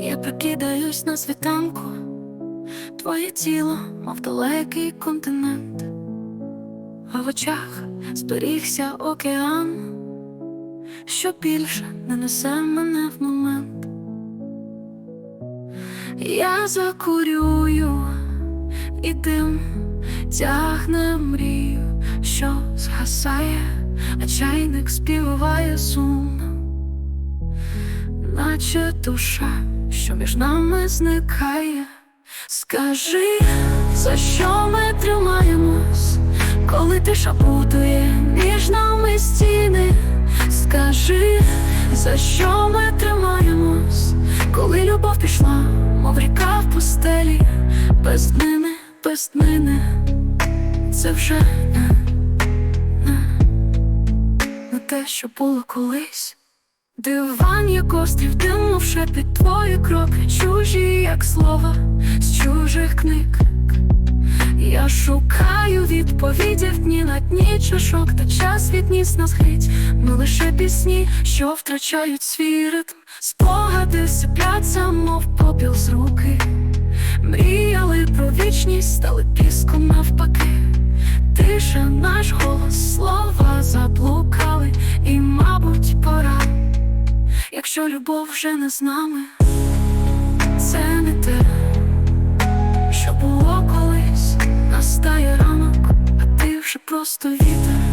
Я прикидаюсь на світанку, твоє тіло, мов далекий континент, а в очах зберігся океан, що більше не несе мене в момент. Я закурюю, і дим тягне мрію, що згасає, а чайник співає сумно наче душа, що між нами зникає. Скажи, за що ми тримаємось, коли тиша будує між нами стіни. Скажи, за що ми тримаємось, коли любов пішла, мов ріка в пустелі, без днини, без днини, це вже не, не, не те, що було колись. Диван, як острів, димнувши під твої кроки, чужі, як слова з чужих книг. Я шукаю відповіді в дні на дні чашок, та час відніс нас геть. Ми лише пісні, що втрачають свій ритм. Спогади сипляться, мов попіл з руки. Мріяли про вічність, стали піском навпаки. Тиша, наш голос, слова Якщо любов вже не з нами, це не те, що було колись, настає ранок, а ти вже просто вітер.